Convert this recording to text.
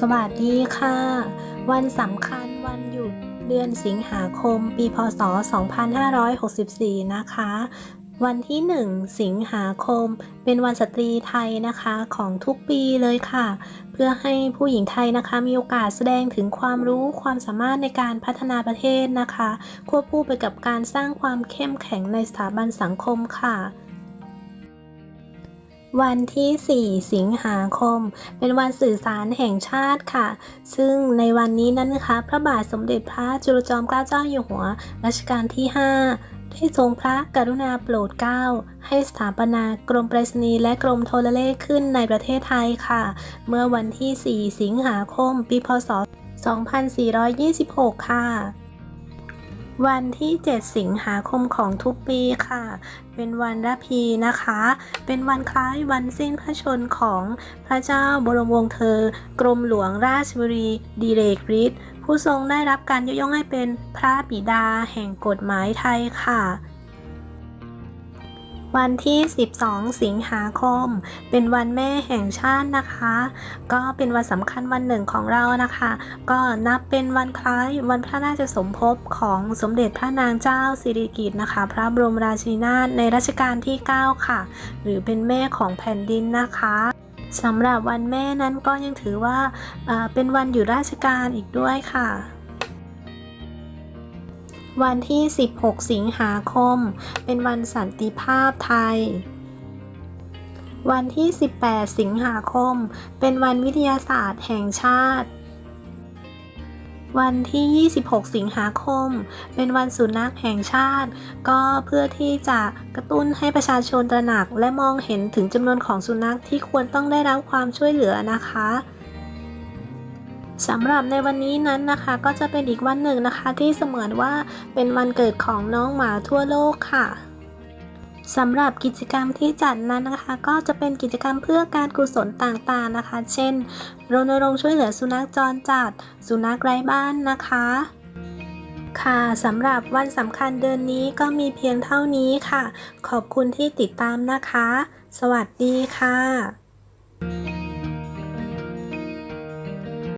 สวัสดีค่ะ วันสำคัญวันหยุดเดือนสิงหาคม ปีพศ 2564 นะคะ วันที่ 1 สิงหาคม เป็นวันสตรีไทยนะคะของทุกปีเลยค่ะ เพื่อให้ผู้หญิงไทยนะคะมีโอกาสแสดงถึงความรู้ความสามารถในการพัฒนาประเทศนะคะ ควบคู่ไปกับการสร้างความเข้มแข็งในสถาบันสังคมค่ะ วันที่ 4 สิงหาคม เป็นวันสื่อสารแห่งชาติค่ะ ซึ่งในวันนี้นั้นนะคะ พระบาทสมเด็จพระจุลจอมเกล้าเจ้าอยู่หัวรัชกาลที่ 5ได้ทรงพระกรุณาโปรดเกล้า ให้สถาปนากรมไปรษณีย์และกรมโทรเลขขึ้นในประเทศไทยค่ะ เมื่อวันที่ 4 สิงหาคม ปี พศ 2426 ค่ะ วันที่ 7 สิงหาคมของทุกปีค่ะ เป็นวันระพีนะคะ เป็นวันคล้ายวันสิ้นพระชนของพระเจ้าบรมวงศ์เธอ กรมหลวงราชบุรีดีเรกฤทธิ์ผู้ทรงได้รับการยกย่องให้เป็นพระบิดาแห่งกฎหมายไทยค่ะ วันที่ 12 สิงหาคม เป็นวันแม่แห่งชาตินะคะ ก็เป็นวันสำคัญวันหนึ่งของเรานะคะ ก็นับเป็นวันคล้ายวันพระราชสมภพของสมเด็จพระนางเจ้าสิริกิติ์นะคะ พระบรมราชินีนาถในรัชกาลที่ 9 ค่ะ หรือเป็นแม่ของแผ่นดินนะคะสำหรับวันแม่นั้นก็ยังถือว่าเป็นวันหยุดราชการอีกด้วยค่ะ วันที่ 16 สิงหาคม เป็นวันสันติภาพไทย วันที่ 18 สิงหาคม เป็นวันวิทยาศาสตร์แห่งชาติ วันที่ 26 สิงหาคม เป็นวันสุนัขแห่งชาติ ก็เพื่อที่จะกระตุ้นให้ประชาชนตระหนักและมองเห็นถึงจำนวนของสุนัขที่ควรต้องได้รับความช่วยเหลือนะคะ สำหรับในวันนี้นั้นนะคะก็จะเป็นอีกวันหนึ่งนะคะ ที่เสมือนว่าเป็นวันเกิดของน้องหมาทั่วโลกค่ะสำหรับกิจกรรมที่จัดนั้นนะคะ ก็จะเป็นกิจกรรมเพื่อการกุศลต่างๆนะคะ เช่นรณรงค์ช่วยเหลือสุนัขจรจัด สุนัขไร้บ้านนะคะ ค่ะสำหรับวันสำคัญเดือนนี้ก็มีเพียงเท่านี้ค่ะ ขอบคุณที่ติดตามนะคะ สวัสดีค่ะ